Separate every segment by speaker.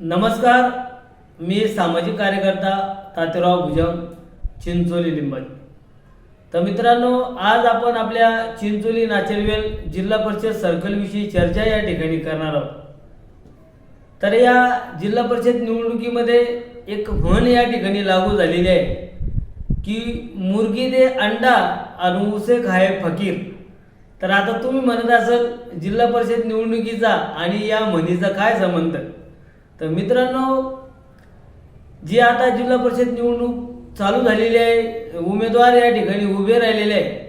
Speaker 1: नमस्कार मी सामाजिक कार्यकर्ता तातेराव भुजंग चिंचोली लिंबाजी तर मित्रांनो आज आपण आपल्या चिंचोली नाचेलवेल जिल्हा परिषद सर्कलविषयी चर्चा या ठिकाणी करणार आहोत. तर या जिल्हा परिषद निवडणुकीमध्ये एक म्हण या ठिकाणी लागू झालेली आहे की मुर्गी दे अंडा आणि उसे खाय फकीर. तर आता तुम्ही म्हणत असाल जिल्हा परिषद निवडणुकीचा आणि या म्हणीचा काय संबंध? तर मित्रांनो जी आता जिल्हा परिषद निवडणूक चालू झालेली आहे उमेदवार या ठिकाणी उभे राहिलेले आहे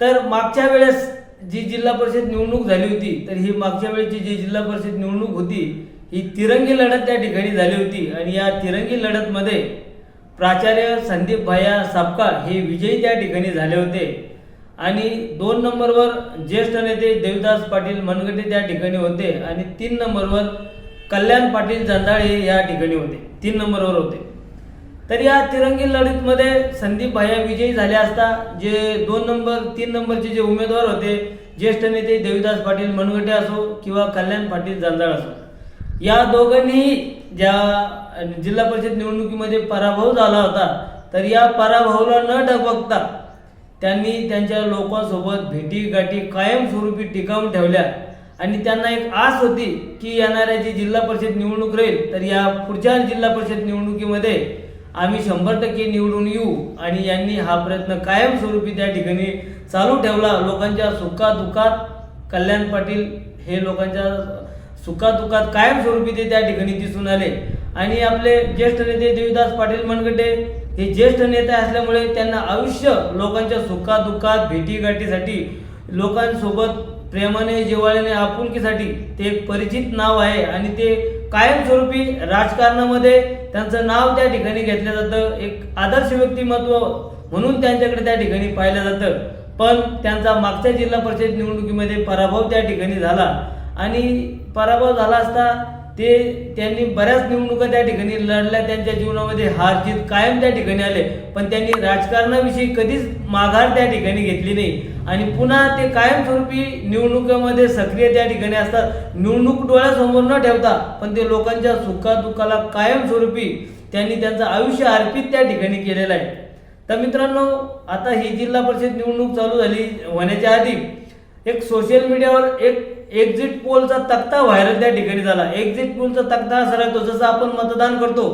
Speaker 1: तर मागच्या वेळेस जी जिल्हा परिषद निवडणूक झाली होती तर ही मागच्या वेळेची जी जिल्हा परिषद निवडणूक होती ही तिरंगी लढत त्या ठिकाणी झाली होती. आणि या तिरंगी लढतमध्ये प्राचार्य संदीप भैया सापकाळ हे विजयी त्या ठिकाणी झाले होते. आणि दोन नंबरवर ज्येष्ठ नेते देवदास पाटील मनगटे त्या ठिकाणी होते. आणि तीन नंबरवर कल्याण पाटील जंजाळे या ठिकाणी होते. तीन नंबरवर होते. तर या तिरंगी लढतीमध्ये संदीप भाया विजयी झाले असता जे दोन नंबर तीन नंबरचे जे उमेदवार होते ज्येष्ठ नेते देवीदास पाटील मनगटे असो किंवा कल्याण पाटील जंजाळ असो. या दोघांनीही ज्या जिल्हा परिषद निवडणुकीमध्ये पराभव झाला होता तर या पराभवाला न डगबगता त्यांनी त्यांच्या लोकांसोबत भेटी गाठी कायमस्वरूपी टिकावून ठेवल्या. आणि त्यांना एक आस होती की येणाऱ्या जी जिल्हा परिषद निवडणूक राहील तर या पुढच्या जिल्हा परिषद निवडणुकीमध्ये आम्ही शंभर टक्के निवडून येऊ. आणि यांनी हा प्रयत्न कायमस्वरूपी त्या ठिकाणी चालू ठेवला. लोकांच्या सुखादुखात कल्याण पाटील हे लोकांच्या सुखादुखात कायमस्वरूपी ते त्या ठिकाणी दिसून आले. आणि आपले ज्येष्ठ नेते देवीदास पाटील मनगटे हे ज्येष्ठ नेते असल्यामुळे त्यांना आयुष्य लोकांच्या सुखादुखात भेटीगाठीसाठी लोकांसोबत प्रेमाने जिवाळ्याने आपुलकीसाठी ते एक परिचित नाव आहे आणि ते कायमस्वरूपी राजकारणामध्ये त्यांचं नाव त्या ठिकाणी घेतलं जातं. एक आदर्श व्यक्तिमत्व म्हणून त्यांच्याकडे त्या ठिकाणी पाहिलं जातं. पण त्यांचा मागच्या जिल्हा परिषद निवडणुकीमध्ये पराभव त्या ठिकाणी झाला. आणि पराभव झाला असता ते त्यांनी बऱ्याच निवडणुका त्या ठिकाणी लढल्या त्यांच्या जीवनामध्ये हार जीत कायम त्या ठिकाणी आले. पण त्यांनी राजकारणाविषयी कधीच माघार त्या ठिकाणी घेतली नाही. आणि पुन्हा ते कायमस्वरूपी निवडणुकीमध्ये सक्रिय त्या ठिकाणी असतात. निवडणूक डोळ्यासमोर न ठेवता पण ते लोकांच्या सुखादुखाला कायमस्वरूपी त्यांनी त्यांचं आयुष्य अर्पित त्या ठिकाणी केलेलं आहे. तर मित्रांनो आता ही जिल्हा परिषद निवडणूक चालू झाली होण्याच्या आधी एक सोशल मीडियावर एक एक्झिट पोलचा तक्ता व्हायरल त्या ठिकाणी झाला. एक्झिट पोलचा तक्ता असा राहतो जसं आपण मतदान करतो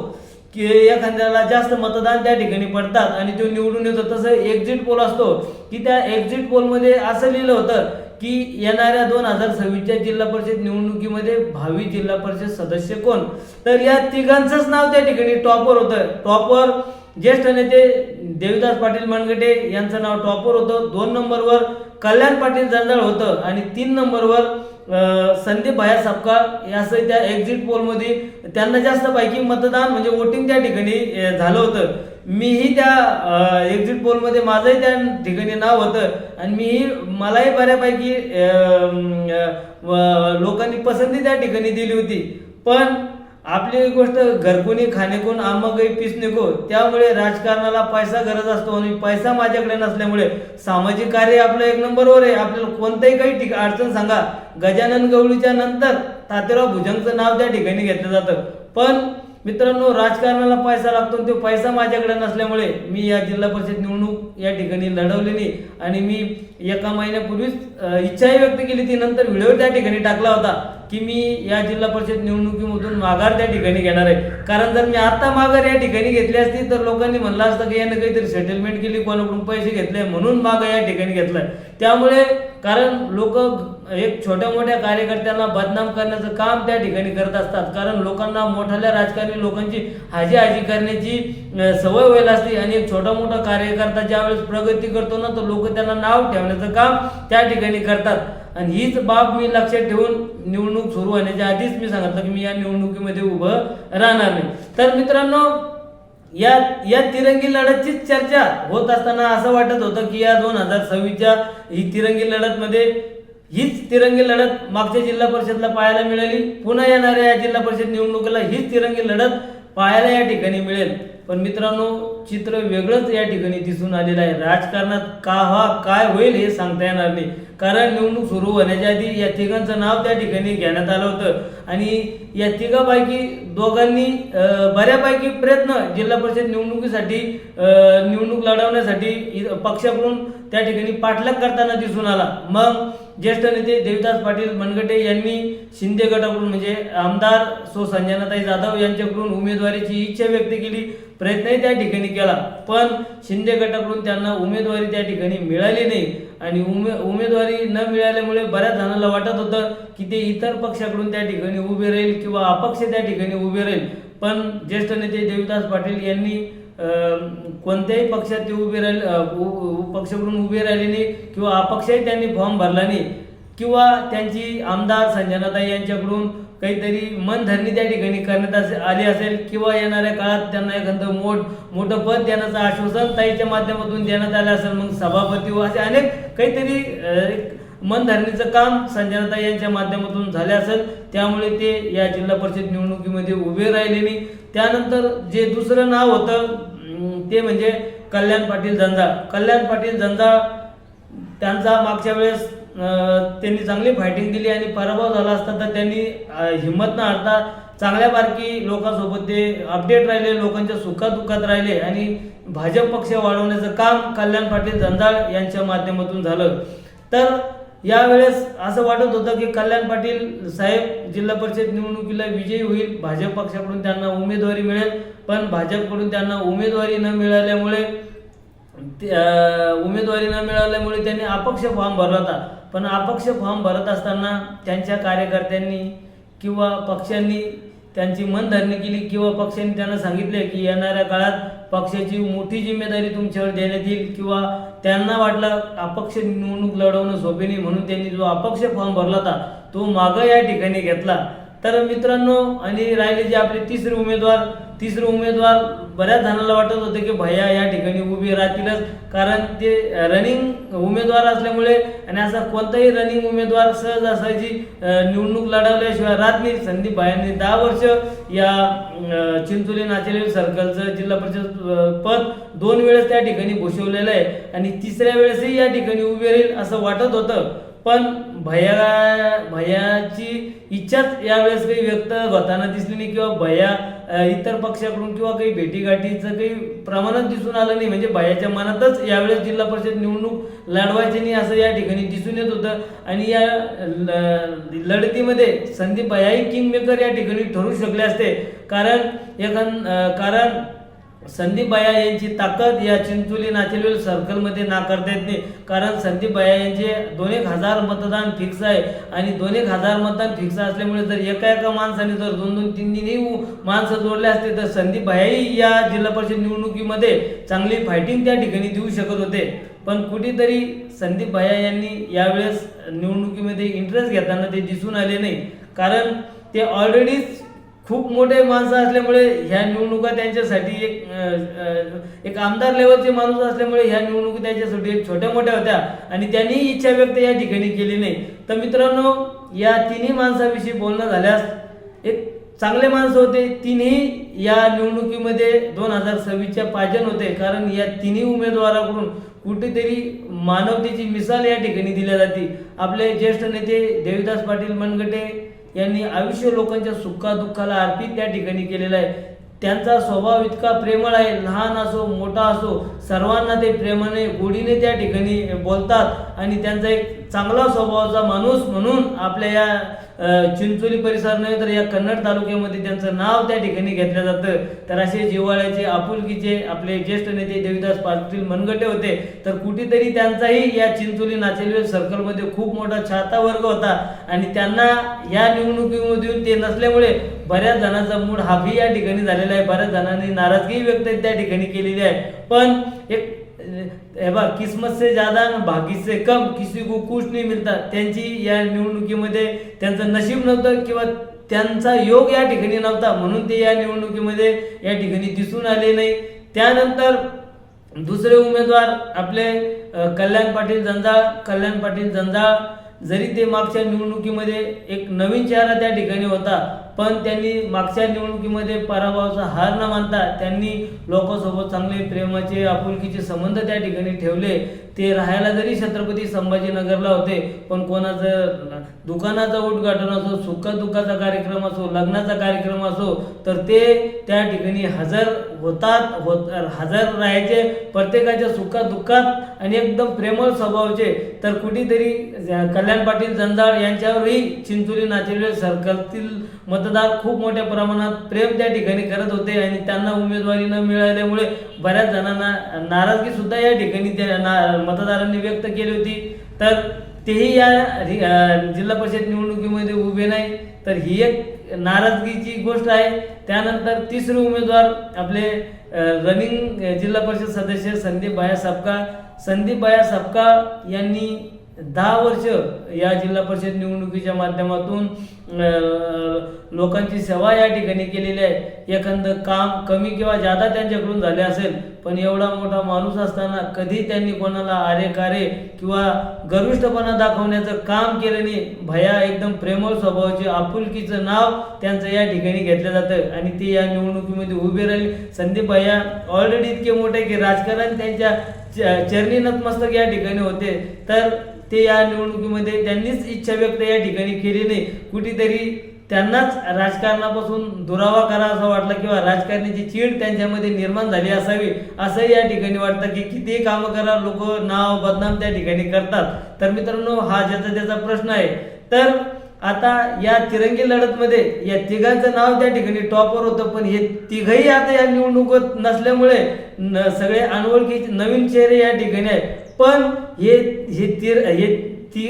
Speaker 1: की एखाद्याला जास्त मतदान त्या ठिकाणी पडतात आणि तो निवडून येतो तसं एक्झिट पोल असतो की त्या एक्झिट पोलमध्ये असं लिहिलं होतं की येणाऱ्या दोन हजार सव्वीसच्या जिल्हा परिषद निवडणुकीमध्ये भावी जिल्हा परिषद सदस्य कोण? तर या तिघांचंच नाव त्या ठिकाणी टॉपर होतं. टॉपर ज्येष्ठ नेते देवीदास पाटील मनगटे यांचं नाव टॉपर होतं. दोन नंबरवर कल्याण पाटील जंजाळ होतं आणि तीन नंबरवर संदीप भाया सपकाळ असं त्या एक्झिट पोलमध्ये त्यांना जास्त पैकी मतदान म्हणजे वोटिंग त्या ठिकाणी झालं होतं. मीही त्या एक्झिट पोलमध्ये माझंही त्या ठिकाणी नाव होतं. आणि मीही मलाही बऱ्यापैकी लोकांनी पसंती त्या ठिकाणी दिली होती. पण आपली गोष्ट घरकुनी खाणेकून आमगई पिसनेको त्यामुळे राजकारणाला पैसा गरज असतो आणि पैसा माझ्याकडे नसल्यामुळे सामाजिक कार्य आपलं एक नंबरवर आहे. आपल्याला कोणतंही काही ठिक अडचण सांगा. गजानन गवळीच्या नंतर तातेराव भुजंगचं नाव त्या ठिकाणी घेतलं जातं. पण मित्रांनो राजकारणाला पैसा लागतो तो पैसा माझ्याकडे नसल्यामुळे मी या जिल्हा परिषद निवडणूक या ठिकाणी लढवली नाही. आणि मी एका महिन्यापूर्वीच इच्छाही व्यक्त केली ती. नंतर व्हिडिओ त्या ठिकाणी टाकला होता की मी या जिल्हा परिषद निवडणुकीमधून माघार त्या ठिकाणी घेणार आहे. कारण जर मी आता माघार या ठिकाणी घेतली असती तर लोकांनी म्हणलं असतं की यानं काहीतरी सेटलमेंट केली कोणाकडून पैसे घेतले म्हणून माघार या ठिकाणी घेतलाय. त्यामुळे कारण लोक एक छोट्या मोठ्या कार्यकर्त्यांना बदनाम करण्याचं काम त्या ठिकाणी करत असतात. कारण लोकांना मोठ्या राजकारणी लोकांची हाजी हाजी करण्याची सवय व्हायला असते आणि एक छोटा मोठा कार्यकर्ता ज्यावेळेस प्रगती करतो ना तर लोक त्यांना नाव ठेवण्याचं काम त्या ठिकाणी करतात. आणि हीच बाब मी लक्षात ठेवून निवडणूक सुरू होण्याच्या आधीच मी सांगितलं की मी या निवडणुकीमध्ये उभं राहणार नाही. तर मित्रांनो या या तिरंगी लढतचीच चर्चा होत असताना असं वाटत होतं की या दोन हजार सव्वीसच्या ही तिरंगी लढतमध्ये हीच तिरंगी लढत मागच्या जिल्हा परिषदला पाहायला मिळाली. पुन्हा येणाऱ्या या जिल्हा परिषद निवडणुकीला हीच तिरंगी लढत पाहायला या ठिकाणी मिळेल. पण मित्रांनो चित्र वेगळंच या ठिकाणी दिसून आलेलं आहे. राजकारणात का हा काय होईल हे सांगता येणार नाही. कारण निवडणूक सुरू होण्याच्या आधी या तिघांचं नाव त्या ठिकाणी घेण्यात आलं होतं. आणि या तिघापैकी दोघांनी बऱ्यापैकी प्रयत्न जिल्हा परिषद निवडणुकीसाठी निवडणूक लढवण्यासाठी पक्षाकडून त्या ठिकाणी पाठलाग करताना दिसून आला. मग ज्येष्ठ नेते देवीदास पाटील मनगटे यांनी शिंदे गटाकडून म्हणजे आमदार सो संजनाताई जाधव यांच्याकडून उमेदवारीची इच्छा व्यक्त केली प्रयत्नही त्या ठिकाणी केला. पण शिंदे गटाकडून त्यांना उमेदवारी त्या ठिकाणी मिळाली नाही. आणि उमे उमेदवारी न मिळाल्यामुळे बऱ्याच जणांना वाटत होतं की ते इतर पक्षाकडून त्या ठिकाणी उभे राहील किंवा अपक्ष त्या ठिकाणी उभे राहील. पण ज्येष्ठ नेते देविदास पाटील यांनी कोणत्याही पक्षात ते उभे राहिले उ- पक्षाकडून उभे राहिले नाही किंवा अपक्षही त्यांनी फॉर्म भरला नाही. किंवा त्यांची आमदार संजनाताई यांच्याकडून काहीतरी मनधरणी त्या ठिकाणी करण्यात असे आली असेल किंवा येणाऱ्या काळात त्यांना एखादं मोठ मोठं पद देण्याचं आश्वासन ताईच्या माध्यमातून देण्यात आलं असेल मग सभापती व असे अनेक काहीतरी मनधरणीचं काम संजनाताई यांच्या माध्यमातून झाले असेल. त्यामुळे ते या जिल्हा परिषद निवडणुकीमध्ये उभे राहिले नाही त्यानंतर जे दुसरं नाव होतं ते म्हणजे कल्याण पाटील जंजाळ कल्याण पाटील जंजाळ त्यांचा मागच्या वेळेस त्यांनी चांगली फायटिंग दिली आणि पराभव झाला असता तर त्यांनी हिंमत न हारता चांगल्या बारकी लोकांसोबत ते अपडेट राहिले लोकांच्या सुखात दुःखात राहिले आणि भाजप पक्ष वाढवण्याचं काम कल्याण पाटील जंजाळ यांच्या माध्यमातून झालं. तर यावेळेस असं वाटत होतं की कल्याण पाटील साहेब जिल्हा परिषद निवडणुकीला विजयी होईल भाजप पक्षाकडून त्यांना उमेदवारी मिळेल पण भाजपकडून त्यांना उमेदवारी न मिळाल्यामुळे उमेदवारी न मिळाल्यामुळे त्यांनी अपक्ष फॉर्म भरला होता. पण अपक्ष फॉर्म भरत असताना त्यांच्या कार्यकर्त्यांनी किंवा पक्षांनी त्यांची मनधरणी केली किंवा पक्षांनी त्यांना सांगितले की येणाऱ्या काळात पक्षाची मोठी जिम्मेदारी तुमच्यावर देण्यात येईल किंवा त्यांना वाटलं अपक्ष निवडणूक लढवणं सोपे नाही म्हणून त्यांनी जो अपक्ष फॉर्म भरला होता तो मागं या ठिकाणी घेतला. तर मित्रांनो आणि राहिले जे आपले तिसरे उमेदवार तिसरे उमेदवार बऱ्याच जणांना वाटत होते की भैया या ठिकाणी उभी राहतीलच. कारण ते रनिंग उमेदवार असल्यामुळे आणि असा कोणताही रनिंग उमेदवार सहज असायची निवडणूक लढवल्याशिवाय राहत नाही. संदीप भायांनी दहा वर्ष या चिंचोली नाचेली सर्कलचं जिल्हा परिषद पद दोन वेळेस त्या ठिकाणी भूषवलेलं आहे आणि तिसऱ्या वेळेसही या ठिकाणी उभे राहील असं वाटत होतं. पण भैया भैयाची इच्छाच यावेळेस काही व्यक्त होताना दिसली नाही किंवा भैया इतर पक्षाकडून किंवा काही भेटीगाठीचं काही प्रमाणात दिसून आलं नाही. म्हणजे भयाच्या मनातच यावेळेस जिल्हा परिषद निवडणूक लढवायची नाही असं या ठिकाणी दिसून येत होतं. आणि या ल- लढतीमध्ये संदीप भयाही किंग मेकर या ठिकाणी ठरू शकले असते. कारण एखाद कारण संदीप बया यांची ताकद या चिंचोली नाचेलवेल सर्कलमध्ये नाकारता येत नाही. कारण संदीप बाया यांचे दोन एक हजार मतदान फिक्स आहे आणि दोन एक हजार मतदान फिक्स असल्यामुळे जर एका एका माणसाने जर दोन दोन तीन तीनही माणसं जोडले असते तर संदीप बायाही या जिल्हा परिषद निवडणुकीमध्ये चांगली फायटिंग त्या ठिकाणी देऊ शकत होते. पण कुठेतरी संदीप भया यांनी यावेळेस निवडणुकीमध्ये इंटरेस्ट घेताना ते दिसून आले नाही. कारण ते ऑलरेडीच खूप मोठे माणसं असल्यामुळे ह्या निवडणुका त्यांच्यासाठी एक एक आमदार लेवलचे माणूस असल्यामुळे ह्या निवडणुका त्यांच्यासाठी एक छोट्या मोठ्या होत्या. आणि त्यांनी इच्छा व्यक्त या ठिकाणी केली नाही. तर मित्रांनो या तिन्ही माणसाविषयी बोलणं झाल्यास एक चांगले माणसं होते. तिन्ही या निवडणुकीमध्ये दोन हजार सव्वीसच्या पाजन होते. कारण या तिन्ही उमेदवाराकडून कुठेतरी मानवतेची मिसाल या ठिकाणी दिल्या जाते. आपले ज्येष्ठ नेते देवीदास पाटील मनगटे यांनी आयुष्य लोकांच्या सुखादुःखाला अर्पित त्या ठिकाणी केलेलं आहे. त्यांचा स्वभाव इतका प्रेमळ आहे लहान असो मोठा असो सर्वांना ते प्रेमाने गोडीने त्या ठिकाणी बोलतात. आणि त्यांचा एक चांगला स्वभावाचा माणूस म्हणून आपल्या या चिंचोली परिसर नव्हे तर या कन्नड तालुक्यामध्ये त्यांचं नाव त्या ठिकाणी घेतलं जातं. तर असे जिव्हाळ्याचे आपुलकीचे आपले ज्येष्ठ नेते देविदास पाटील मनगटे होते. तर कुठेतरी त्यांचाही या चिंचोली नाचेलवेल सर्कलमध्ये खूप मोठा छाता वर्ग होता. आणि त्यांना या निवडणुकीमधून ते नसल्यामुळे बऱ्याच जणांचा मूड हाफी या ठिकाणी झालेला आहे. बऱ्याच जणांनी नाराजगी व्यक्त त्या ठिकाणी केलेली आहे. पण एक हे किस्मत से ज्यादा भाग्य से कम किसी को कुछ नहीं मिळता त्यांची या निवडणुकीमध्ये त्यांचं नशीब नव्हतं किंवा त्यांचा योग या ठिकाणी नव्हता. म्हणून ते या निवडणुकीमध्ये या ठिकाणी दिसून आले नाही. त्यानंतर दुसरे उमेदवार आपले कल्याण पाटील जंजाळ कल्याण पाटील जंजाळ जरी ते मागच्या निवडणुकीमध्ये एक नवीन चेहरा त्या ठिकाणी होता पण त्यांनी मागच्या निवडणुकीमध्ये पराभवाचा हार न मानता त्यांनी लोकांसोबत चांगले प्रेमाचे आपुलकीचे संबंध त्या ठिकाणी ठेवले. ते राहायला जरी छत्रपती संभाजीनगरला होते पण कोणाचं दुकानाचं उद्घाटन असो सुख दुःखाचा कार्यक्रम असो लग्नाचा कार्यक्रम असो तर ते त्या ठिकाणी हजर होतात होत हजर राहायचे. प्रत्येकाच्या सुखदुःखात आणि एकदम प्रेमळ स्वभावाचे. तर कुठेतरी कल्याण पाटील जंजाळ यांच्यावरही चिंचोली नाचेलवे सर्कलतील मत मतदार खूप मोठ्या प्रमाणात प्रेम त्या ठिकाणी करत होते आणि त्यांना उमेदवारी न मिळाल्यामुळे बऱ्याच जणांना नाराजगी सुद्धा या ठिकाणी त्या ना- मतदारांनी व्यक्त केली होती. तर तेही या जिल्हा परिषद निवडणुकीमध्ये उभे नाही. तर ही एक नाराजगीची गोष्ट आहे. त्यानंतर तिसरे उमेदवार आपले रनिंग जिल्हा परिषद सदस्य संदीप बाया सापका संदीप बाया सापका यांनी दहा वर्ष या जिल्हा परिषद निवडणुकीच्या माध्यमातून लोकांची सेवा या ठिकाणी केलेली आहे. एखादं काम कमी किंवा जादा त्यांच्याकडून झाले असेल पण एवढा मोठा माणूस असताना कधी त्यांनी कोणाला आरे कारे किंवा गर्विष्ठपणा दाखवण्याचं काम केलं नाही भया एकदम प्रेमळ स्वभावाचे आपुलकीचं नाव त्यांचं या ठिकाणी घेतलं जातं. आणि ते या निवडणुकीमध्ये उभे राहिले. संदीप भैया ऑलरेडी इतके मोठे की राजकारण त्यांच्या च- चरणी नतमस्तक या ठिकाणी होते. तर ते या निवडणुकीमध्ये त्यांनीच इच्छा व्यक्त या ठिकाणी केली नाही. कुठेतरी त्यांनाच राजकारणापासून दुरावा करा असं वाटलं किंवा राजकारणाची चीड त्यांच्यामध्ये निर्माण झाली असावी असंही या ठिकाणी वाटतं की किती कामं करा लोक नाव बदनाम त्या ठिकाणी करतात. तर मित्रांनो हा ज्याचा त्याचा प्रश्न आहे. तर आता या तिरंगी लढतमध्ये या तिघांचं नाव त्या ठिकाणी टॉपवर होतं पण हे तिघही आता या निवडणुकीत नसल्यामुळे न- सगळे अनोळखी नवीन चेहरे या ठिकाणी आहेत. पण हे हे तीर हे ती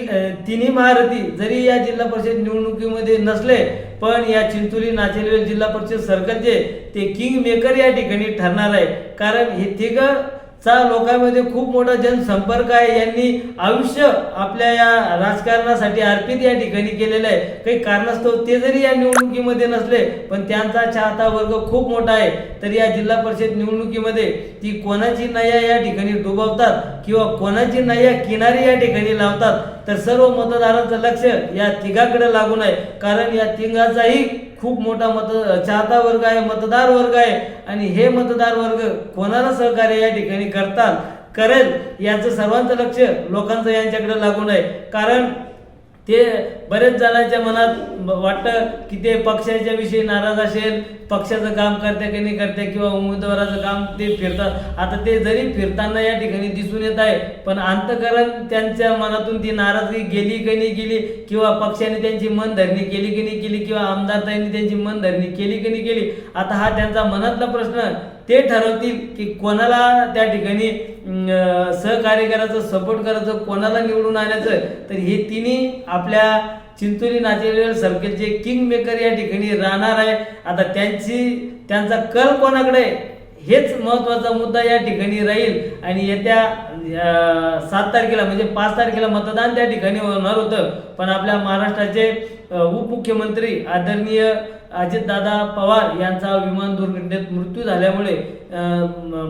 Speaker 1: तिन्ही महारथी जरी या जिल्हा परिषद निवडणुकीमध्ये नसले पण या चिंचोली नाचेलवेल जिल्हा परिषद सर्कलचे ते किंग मेकर या ठिकाणी ठरणार आहे. कारण हे तिघं चा लोकांमध्ये खूप मोठा जनसंपर्क आहे. यांनी आयुष्य आपल्या या राजकारणासाठी अर्पित या ठिकाणी केलेलं आहे. काही कारणास्तव ते जरी या निवडणुकीमध्ये नसले पण त्यांचा चाहता वर्ग खूप मोठा आहे. तर या जिल्हा परिषद निवडणुकीमध्ये ती कोणाची नया या ठिकाणी डुबवतात किंवा कोणाची नया किनारी या ठिकाणी लावतात तर सर्व मतदारांचं लक्ष या तिघाकडे लागून आहे कारण या तिघाचाही खूप मोठा मत चाहता वर्ग आहे मतदार वर्ग आहे. आणि हे मतदार वर्ग कोणाला सहकार्य या ठिकाणी करतात? करेल याचं सर्वांचं लक्ष लोकांचं यांच्याकडे लागून आहे कारण ते बरेच जणांच्या मनात वाटतं की ते पक्षाच्या विषयी नाराज असेल पक्षाचं काम करते की नाही करते किंवा उमेदवाराचं काम ते फिरतात आता ते जरी फिरताना या ठिकाणी दिसून येत आहे पण अंतकरण त्यांच्या मनातून ती नाराजगी गेली की नाही गेली किंवा पक्षाने त्यांची मनधरणी केली की नाही केली किंवा आमदारताईंनी त्यांची मनधरणी केली की नाही केली आता हा त्यांचा मनातला प्रश्न ते ठरवतील की कोणाला त्या ठिकाणी सहकार्य करायचं सपोर्ट करायचं कोणाला निवडून आणायचं तर हे तिन्ही आपल्या चिंचोली नाचेलेल्या सर्कलचे किंग मेकर या ठिकाणी राहणार आहे. आता त्यांची त्यांचा कल कोणाकडे हेच महत्त्वाचा मुद्दा या ठिकाणी राहील. आणि येत्या सात तारखेला म्हणजे पाच तारखेला मतदान त्या ठिकाणी होणार होतं. पण आपल्या महाराष्ट्राचे उपमुख्यमंत्री आदरणीय अजितदादा पवार यांचा विमान दुर्घटनेत मृत्यू झाल्यामुळे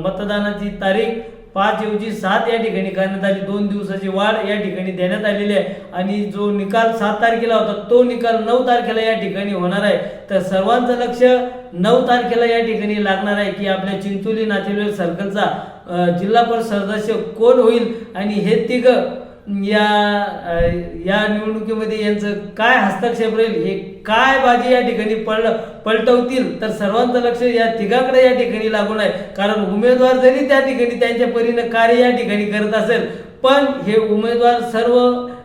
Speaker 1: मतदानाची तारीख पाच ऐवजी सात या ठिकाणी करण्यात आली. दोन दिवसाची वाढ या ठिकाणी देण्यात आलेली आहे. आणि जो निकाल सात तारखेला होता तो निकाल नऊ तारखेला या ठिकाणी होणार आहे. तर सर्वांचं लक्ष नऊ तारखेला या ठिकाणी लागणार आहे की आपल्या चिंचोली नाचेलवेल सर्कलचा जिल्हा परिषद सदस्य कोण होईल? आणि हे तिघं या या निवडणुकीमध्ये यांचं काय हस्तक्षेप राहील हे काय बाजी या ठिकाणी पळ पलटवतील तर सर्वांचं लक्ष या तिघाकडे या ठिकाणी लागून आहे. कारण उमेदवार जरी त्या ठिकाणी त्यांच्या परीनं कार्य या ठिकाणी करत असेल पण हे उमेदवार सर्व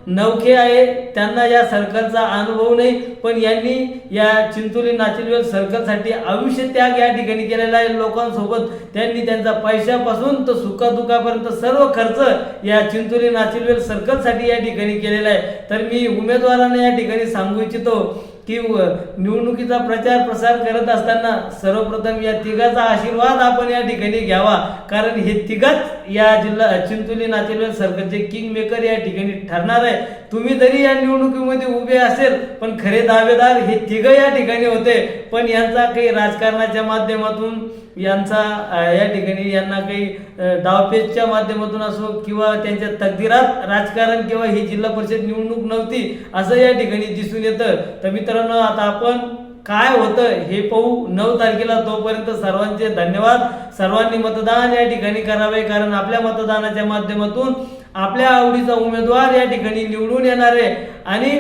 Speaker 1: नवखे आहे त्यांना या सर्कलचा अनुभव नाही पण यांनी या चिंचोली नाचिलवेल सर्कलसाठी आयुष्य त्याग या ठिकाणी केलेला आहे. लोकांसोबत त्यांनी त्यांचा पैशापासून तर सुखादुखापर्यंत सर्व खर्च या चिंचोली नाचिलवेल सर्कलसाठी या ठिकाणी केलेला आहे. तर मी उमेदवारांना या ठिकाणी सांगू इच्छितो की व- निवडणुकीचा प्रचार प्रसार करत असताना सर्वप्रथम या तिघाचा आशीर्वाद आपण या ठिकाणी घ्यावा. कारण हे तिघाच या जिल्हा चिंचोली नातेवाईक सरकारचे किंग मेकर या ठिकाणी ठरणार आहे. तुम्ही जरी या निवडणुकीमध्ये उभे असेल पण खरे दावेदार हे तिघ या ठिकाणी होते. पण यांचा काही राजकारणाच्या माध्यमातून यांचा या ठिकाणी यांना काही डावपेचच्या माध्यमातून असो किंवा त्यांच्या तकदीरात राजकारण किंवा ही जिल्हा परिषद निवडणूक नव्हती असं या ठिकाणी दिसून येतं. तर मित्रांनो आता आपण काय होतं हे पाहू नऊ तारखेला तोपर्यंत सर्वांचे धन्यवाद. सर्वांनी मतदान या ठिकाणी करावे कारण आपल्या मतदानाच्या माध्यमातून आपल्या आवडीचा उमेदवार या ठिकाणी निवडून येणार आहे. आणि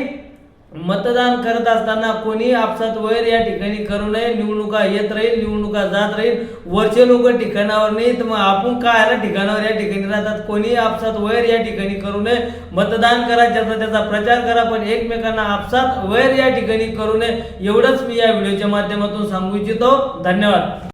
Speaker 1: मतदान करत असताना कोणी आपसात वैर या ठिकाणी करू नये. निवडणुका येत राहील निवडणुका जात राहील. वरचे लोक ठिकाणावर नाहीत. मग आपण काय ठिकाणावर या ठिकाणी राहतात? कोणी आपसात वैर या ठिकाणी करू नये. मतदान करा ज्याचा त्याचा प्रचार करा पण एकमेकांना आपसात वैर या ठिकाणी करू नये. एवढंच मी या व्हिडिओच्या माध्यमातून सांगू इच्छितो. धन्यवाद.